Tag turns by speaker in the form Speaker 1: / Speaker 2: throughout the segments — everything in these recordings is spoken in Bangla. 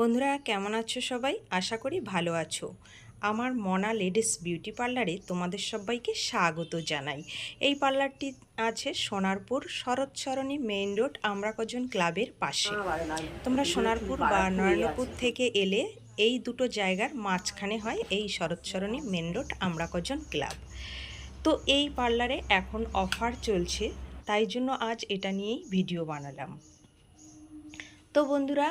Speaker 1: বন্ধুরা, কেমন আছো সবাই? আশা করি ভালো আছো। আমার মনা লেডিস বিউটি পার্লারে তোমাদের সবাইকে স্বাগত জানাই। এই পার্লারটি আছে সোনারপুর শরৎচরণী মেইন রোড, আমরা কজন ক্লাবের পাশে। তোমরা সোনারপুর বা নয়নপুর থেকে এলে এই দুটো জায়গার মাঝখানে হয় এই শরৎচরণী মেন রোড, আমরা কজন ক্লাব। তো এই পার্লারে এখন অফার চলছে, তাই জন্য আজ এটা নিয়েই ভিডিও বানালাম। তো বন্ধুরা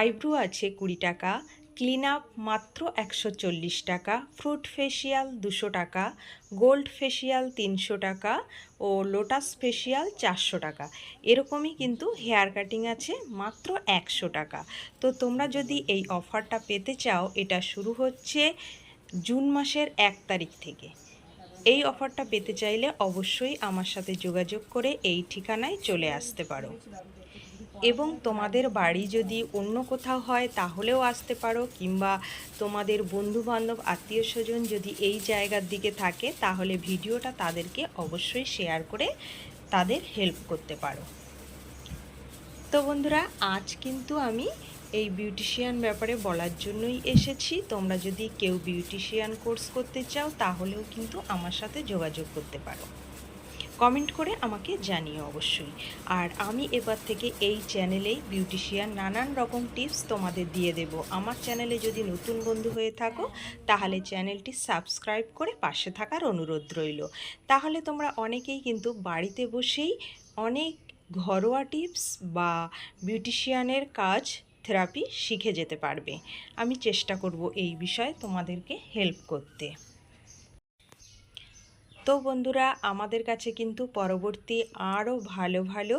Speaker 1: আইব্রু আছে কুড়ি টাকা, ক্লিন আপ মাত্র একশো চল্লিশ টাকা, ফ্রুট ফেসিয়াল দুশো টাকা, গোল্ড ফেসিয়াল তিনশো টাকা ও লোটাস ফেসিয়াল চারশো টাকা। এরকমই কিন্তু হেয়ার কাটিং আছে মাত্র একশো টাকা। তো তোমরা যদি এই অফারটা পেতে চাও, এটা শুরু হচ্ছে জুন মাসের এক তারিখ থেকে। এই অফারটা পেতে চাইলে অবশ্যই আমার সাথে যোগাযোগ করে এই ঠিকানায় চলে আসতে পারো। এবং তোমাদের বাড়ি যদি অন্য কোথাও হয়, তাহলেও আসতে পারো। কিংবা তোমাদের বন্ধু বান্ধব আত্মীয় স্বজন যদি এই জায়গার দিকে থাকে, তাহলে ভিডিওটা তাদেরকে অবশ্যই শেয়ার করে তাদের হেল্প করতে পারো। তো বন্ধুরা, আজ কিন্তু আমি এই বিউটিশিয়ান ব্যাপারে বলার জন্যই এসেছি। তোমরা যদি কেউ বিউটিশিয়ান কোর্স করতে চাও, তাহলেও কিন্তু আমার সাথে যোগাযোগ করতে পারো। কমেন্ট করে আমাকে জানিও অবশ্যই। আর আমি এবার থেকে এই চ্যানেলেই বিউটিশিয়ান নানান রকম টিপস তোমাদের দিয়ে দেব। আমার চ্যানেলে যদি নতুন বন্ধু হয়ে থাকো, তাহলে চ্যানেলটি সাবস্ক্রাইব করে পাশে থাকার অনুরোধ রইল। তাহলে তোমরা অনেকেই কিন্তু বাড়িতে বসেই অনেক ঘরোয়া টিপস বা বিউটিশিয়ানের কাজ, থেরাপি শিখে যেতে পারবে। আমি চেষ্টা করব এই বিষয়ে তোমাদেরকে হেল্প করতে। তো বন্ধুরা, আমাদের কাছে কিন্তু পরবর্তী আরও ভালো ভালো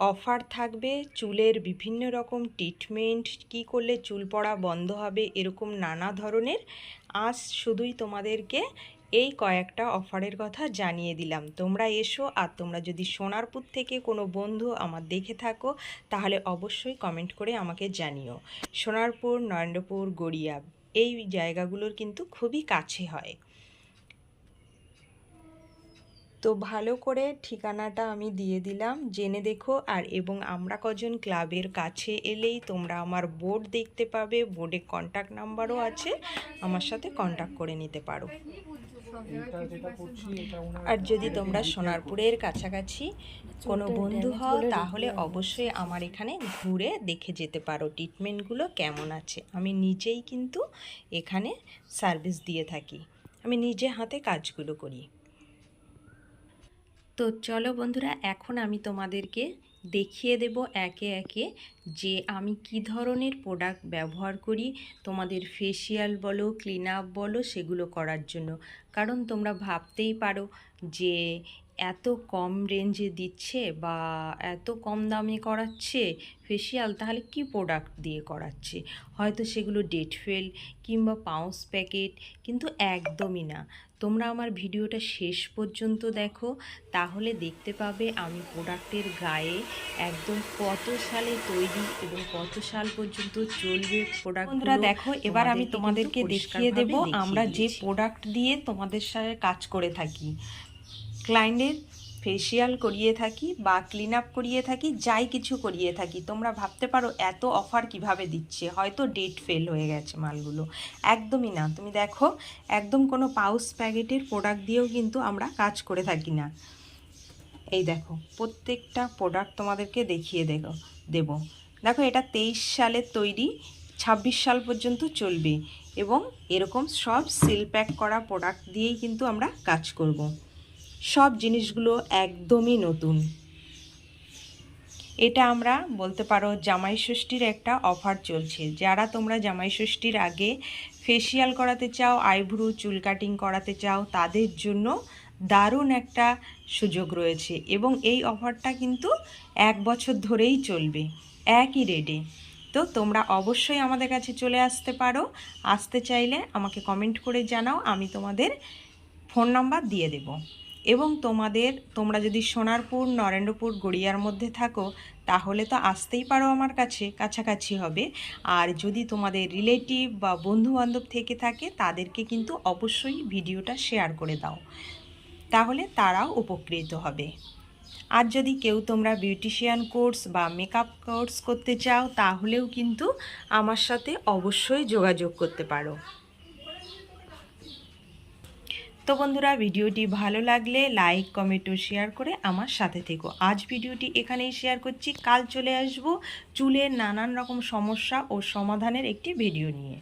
Speaker 1: অফার থাকবে। চুলের বিভিন্ন রকম ট্রিটমেন্ট কি করলে চুল পড়া বন্ধ হবে, এরকম নানা ধরনের। আজ শুধুই তোমাদেরকে এই কয়েকটা অফারের কথা জানিয়ে দিলাম। তোমরা এসো আর তোমরা যদি সোনারপুর থেকে কোনো বন্ধু আমার দেখে থাকো, তাহলে অবশ্যই কমেন্ট করে আমাকে জানিও। সোনারপুর, নরেন্দ্রপুর, গড়িয়া, এই জায়গাগুলোর কিন্তু খুবই কাছে হয়। তো ভালো করে ঠিকানাটা আমি দিয়ে দিলাম জেনে দেখো। আর এবং আমরা কজন ক্লাবের কাছে এলেই তোমরা আমার বোর্ড দেখতে পাবে বোর্ডে কন্ট্যাক্ট নাম্বারও আছে আমার সাথে কন্ট্যাক্ট করে নিতে পারো। আর যদি তোমরা সোনারপুরের কাছাকাছি কোনো বন্ধু হও তাহলে অবশ্যই আমার এখানে ঘুরে দেখে যেতে পারো ট্রিটমেন্টগুলো কেমন আছে। আমি নিজেই কিন্তু এখানে সার্ভিস দিয়ে থাকি। আমি নিজে হাতে কাজগুলো করি। তো চলো বন্ধুরা, এখন আমি তোমাদেরকে দেখিয়ে দেব একে একে যে আমি কি ধরনের প্রোডাক্ট ব্যবহার করি, তোমাদের ফেসিয়াল বলো ক্লিন আপ বলো, সেগুলো করার জন্য। কারণ তোমরা ভাবতেই পারো যে এত কম রেঞ্জে দিচ্ছে বা এত কম দামে করাচ্ছে ফেসিয়াল তাহলে কি প্রোডাক্ট দিয়ে করাচ্ছে? হয়তো সেগুলো ডেট ফেল কিংবা পাউস প্যাকেট কিন্তু একদমই না। তোমরা আমার ভিডিওটা শেষ পর্যন্ত দেখো তাহলে দেখতে পাবে আমি প্রোডাক্টের গায়ে একদম কত সালে তৈরি এবং কত সাল পর্যন্ত চলবে প্রোডাক্ট
Speaker 2: বন্ধুরা দেখো এবার আমি তোমাদেরকে দেখিয়ে দেব আমরা
Speaker 1: যে প্রোডাক্ট দিয়ে তোমাদের সাথে কাজ করে থাকি। ক্লায়েন্টের ফেসিয়াল করিয়ে থাকি বা ক্লিন আপ করিয়ে থাকি, যাই কিছু করিয়ে থাকি। তোমরা ভাবতে পারো এত অফার কীভাবে দিচ্ছে। হয়তো ডেট ফেল হয়ে গেছে মালগুলো। একদমই না। তুমি দেখো, একদম কোনো পাউস প্যাকেটের প্রোডাক্ট দিয়েও কিন্তু আমরা কাজ করে থাকি না। এই দেখো, প্রত্যেকটা প্রোডাক্ট তোমাদেরকে দেখিয়ে দেখো দেব। দেখো, এটা তেইশ সালের তৈরি, ছাব্বিশ সাল পর্যন্ত চলবে এবং এরকম সব সিল প্যাক করা প্রোডাক্ট দিয়েই কিন্তু আমরা কাজ করব। সব জিনিসগুলো একদমই নতুন। এটা আমরা বলতে পারো জামাই ষষ্ঠীর একটা অফার চলছে। যারা তোমরা জামাই ষষ্ঠীর আগে ফেসিয়াল করাতে চাও আইব্রু চুল কাটিং করাতে চাও, তাদের জন্য দারুণ একটা সুযোগ রয়েছে এবং এই অফারটা কিন্তু এক বছর ধরেই চলবে, একই রেটে তো তোমরা অবশ্যই আমাদের কাছে চলে আসতে পারো। আসতে চাইলে আমাকে কমেন্ট করে জানাও, আমি তোমাদের ফোন নাম্বার দিয়ে দেব। এবং তোমাদের, তোমরা যদি সোনারপুর, নরেন্দ্রপুর, গড়িয়ার মধ্যে থাকো, তাহলে তো আসতেই পারো আমার কাছে, কাছাকাছি হবে। আর যদি তোমাদের রিলেটিভ বা বন্ধুবান্ধব থেকে থাকে, তাদেরকে কিন্তু অবশ্যই ভিডিওটা শেয়ার করে দাও। তাহলে তারাও উপকৃত হবে। আর যদি কেউ তোমরা বিউটিশিয়ান কোর্স বা মেকআপ কোর্স করতে চাও, তাহলেও কিন্তু আমার সাথে অবশ্যই যোগাযোগ করতে পারো। তো বন্ধুরা, ভিডিওটি ভালো লাগলে লাইক, কমেন্ট ও শেয়ার করে আমার সাথে থেকো। আজ ভিডিওটি এখানেই শেয়ার করছি। কাল চলে আসব চুলের নানান রকম সমস্যা ও সমাধানের একটি ভিডিও নিয়ে।